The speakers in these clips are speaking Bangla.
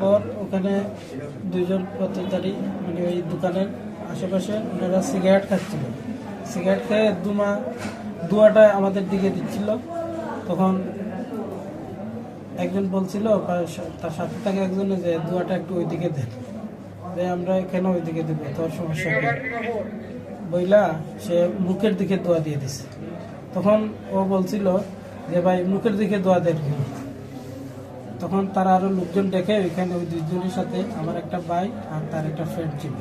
তারপর ওখানে দুইজন পথচারী মানে ওই দোকানের আশেপাশে ওনারা সিগারেট খাচ্ছিল। সিগারেট খেয়ে দুমা, দুয়াটা আমাদের দিকে দিচ্ছিল। তখন একজন বলছিল, তার সাথে থাকে একজনে যে দুয়াটা একটু ওই দিকে দেন। যে আমরা কেন ওইদিকে দেবো তোর সমস্যা কি? বইলা সে মুখের দিকে দোয়া দিয়ে দিছে। তখন ও বলছিল যে, ভাই, মুখের দিকে দোয়া দেন? তখন তারা আরও লোকজন দেখে ওইখানে ওই দুজনের সাথে আমার একটা ভাই আর তার একটা ফ্রেন্ড ছিল।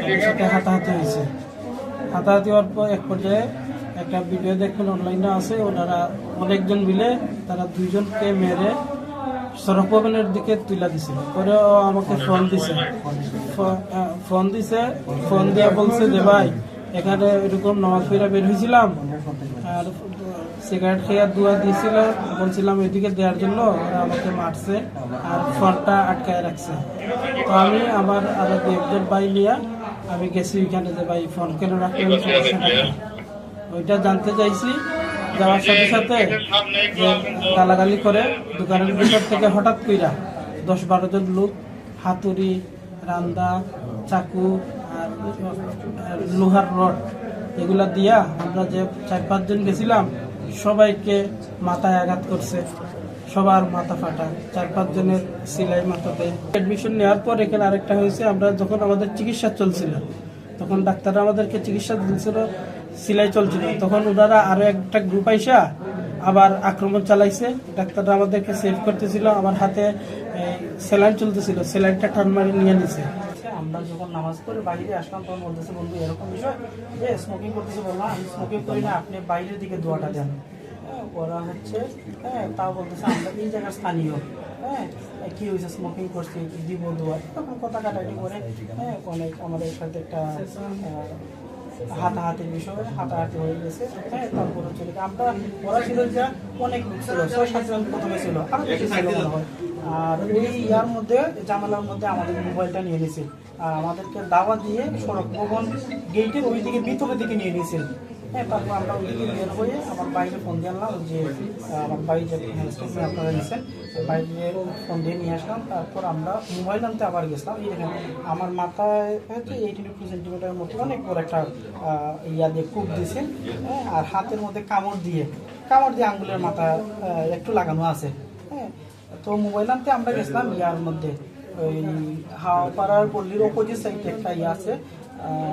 তাদের সাথে হাতাহাতি হয়েছে। হাতাহাতি হওয়ার পর এক পর্যায়ে একটা ভিডিও দেখবেন অনলাইনে আছে, ওনারা অনেকজন মিলে তারা দুইজনকে মেরে সড়ক দিকে তুলে দিছে। পরে আমাকে ফোন দিছে। ফোন দিছে ফোন দিয়ে বলছে যে, ভাই, এখানে এরকম নামাজ পড়া বের হয়েছিলাম, আর সিগারেট খেয়ে দুয়া দিয়েছিল, বলছিলাম এদিকে দেওয়ার জন্য, ওরা আমাকে মারছে আর ফোনটা আটকায় রাখছে। তো আমি আমার আরও দু একজন ভাই নিয়ে আমি গেছি ওইখানে যে ভাই ফোন কেন রাখলেন ওইটা জানতে চাইছি, যাওয়ার সাথে সাথে গালাগালি করে দোকানের ভিতর থেকে হঠাৎ কইরা দশ বারো জন লোক, হাতুড়ি, রান্দা, চাকু আর লোহার রড, এগুলা দিয়া আমরা যে চার পাঁচজন গেছিলাম সবাইকে মাথায় আঘাত করছে। সবার মাথা ফাটা। চার পাঁচ জনের সিলাই মাথাতে অ্যাডমিশন নেওয়ার পর এখানে আরেকটা হয়েছে, আমরা যখন আমাদের চিকিৎসা চলছিল, তখন ডাক্তাররা আমাদেরকে চিকিৎসা দিয়েছিল, সিলাই চলছিল। তখন ওনারা আরও একটা গ্রুপ আইসা আবার আক্রমণ চালাইছে। ডাক্তাররা আমাদেরকে সেভ করতেছিল, আমার হাতে স্যালাইন চলতেছিল। স্যালাইনটা টান মারি নিয়ে নিছে। আমরা যখন নামাজ পড়ে বাইরে আসলাম তখন বলতেছে বন্ধু এরকম বিষয়? যে স্মোকিং করতেছে বললাম আমি স্মোকিং করি না আপনি বাইরের দিকে দোয়াটা দেন। হ্যাঁ, ওরা হচ্ছে হ্যাঁ তাও বলতেছে আমরা এই জায়গার স্থানীয়। হ্যাঁ কী হয়েছে? স্মোকিং করছি দিব দোয়া? তখন কথা কাটাকাটি করে হ্যাঁ অনেক আমাদের সাথে একটা হাতাহাতির বিষয় হাতাহাতি হয়ে গেছে হ্যাঁ তারপরে চলে আমরা, ওরা ছিল যা অনেক ছিল ছয় সাতজন প্রথমে ছিল আরও বেশি ছিল মনে হয়। আর ওই ইয়ার মধ্যে, জামালার মধ্যে আমাদের মোবাইলটা নিয়ে নিয়েছিল আর আমাদেরকে দাওয়া দিয়ে সড়ক ভবন গেটের ওই দিকে ভিতরের দিকে নিয়ে নিয়েছিল হ্যাঁ তারপর আমরা বের হয়ে আমার ফোন দিয়ে আনলাম যে আপনারা ফোন দিয়ে নিয়ে আসলাম, তারপর আমরা মোবাইল আবার গেছিলাম। আমার মাথায় হচ্ছে এইটিন টু সেন্টিমিটারের মতো অনেক বড় একটা ইয়া দিয়ে কূপ দিয়েছে হ্যাঁ আর হাতের মধ্যে কামড় দিয়ে কামড় দিয়ে আঙ্গুলের মাথা একটু লাগানো আছে হ্যাঁ। তো মোবাইল আনতে আমরা গেছিলাম, ইয়ার মধ্যে। ওই হাওয়াপাড়ার পল্লীর অপোজিট সাইডে একটা ইয়ে আছে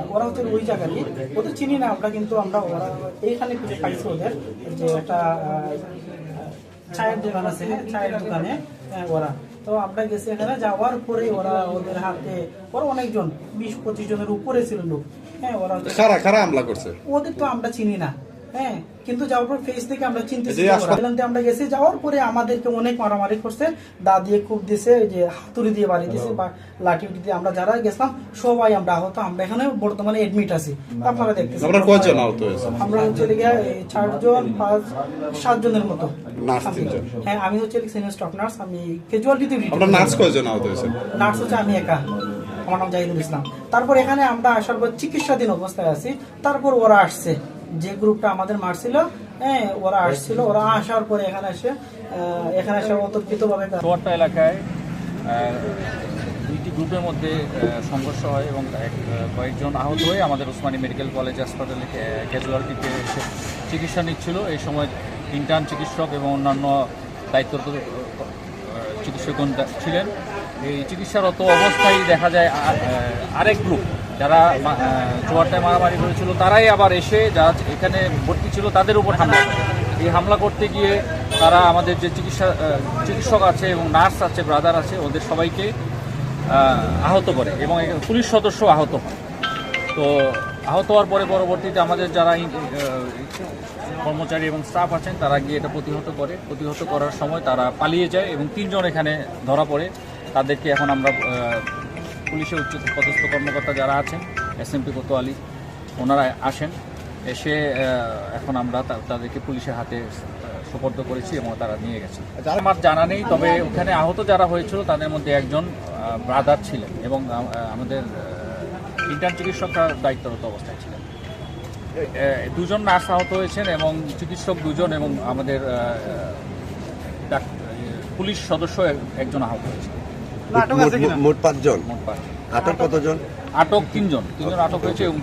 ওরা হচ্ছে ওই জায়গারই। ওদের চিনি না আমরা কিন্তু আমরা ওরা এইখানে খুঁজে পাইছি ওদের যে একটা চায়ের দোকান আছে চায়ের দোকানে ওরা। তো আমরা গেছি এখানে যাওয়ার পরে ওরা ওদের হাতে ওরা অনেকজন বিশ পঁচিশ জনের উপরে ছিল লোক। হ্যাঁ ওরা হচ্ছে- কারা কারা হামলা করছে? ওদের তো আমরা চিনি না। হ্যাঁ কিন্তু যাওয়ার পর ফেস থেকে আমরা চিনতে আমরা গেছি যাওয়ার পরে আমাদেরকে অনেক মারামারি করছে দা দিয়ে খুব দিছে যে হাতুড়ি দিয়ে বাড়ি দিছে বা লাঠি দিয়ে। আমরা যারা গেছিলাম সবাই আমরা আহত। আমরা এখানে বর্তমানে এডমিট আছি। আপনারা দেখতেছেন। আপনারা কয়জন আহত হয়েছে? আমরা চলে গিয়ে চারজন পাঁচ সাতজনের মতো। হ্যাঁ আমি হচ্ছে সিনিয়র স্টাফ নার্স আমি ক্যাজুয়ালিটিতে আপনার নার্স কয়জন আহত হয়েছে? নার্স হচ্ছে আমি একা। আমার নাম জাহিদুল ইসলাম। তারপর এখানে আমরা আসার পর চিকিৎসাধীন অবস্থায় আছি। তারপর ওরা আসছে। যে গ্রুপটা আমাদের মারছিল হ্যাঁ ওরা আসছিল ওরা আসার পরে এখানে এসে এখানে এসে অতর্কিত ভাবে চুয়াট্টা এলাকায় দুইটি গ্রুপের মধ্যে সংঘর্ষ হয় এবং কয়েকজন আহত হয়ে আমাদের ওসমানী মেডিকেল কলেজ হাসপাতালে ক্যাজুয়ালিটিতে চিকিৎসা নিচ্ছিল। এই সময় ইন্টার্ন চিকিৎসক এবং অন্যান্য দায়িত্বরত চিকিৎসকগণ ছিলেন। এই চিকিৎসারত অবস্থায় দেখা যায় আরেক গ্রুপ যারা মা- মারামারি করেছিল, তারাই আবার এসে যারা এখানে ভর্তি ছিল, তাদের উপর হামলা এই হামলা করতে গিয়ে তারা আমাদের যে চিকিৎসা চিকিৎসক আছে এবং নার্স আছে, ব্রাদার আছে, ওদের সবাইকে আহত করে এবং পুলিশ সদস্য আহত হয়। তো আহত হওয়ার পরে পরবর্তীতে আমাদের যারা কর্মচারী এবং স্টাফ আছেন, তারা গিয়ে এটা প্রতিহত করে। প্রতিহত করার সময় তারা পালিয়ে যায় এবং তিনজন এখানে ধরা পড়ে। তাদেরকে এখন আমরা পুলিশের উচ্চ পদস্থ কর্মকর্তা যারা আছেন এস এম পি কোতোয়ালি, ওনারা আসেন। এসে এখন আমরা তাদেরকে পুলিশের হাতে সোপর্দ করেছি এবং তারা নিয়ে গেছে আমার জানা নেই, তবে ওখানে আহত যারা হয়েছিল, তাদের মধ্যে একজন ব্রাদার ছিলেন এবং আমাদের ইন্টার্ন চিকিৎসকরা দায়িত্বরত অবস্থায় ছিলেন। দুজন নার্স আহত হয়েছেন এবং চিকিৎসক দুজন এবং আমাদের পুলিশ সদস্য একজন আহত হয়েছেন। মোট- মোট পাঁচজন। আটক কতজন? আটক তিনজন। তিনজন আটক হয়েছে এবং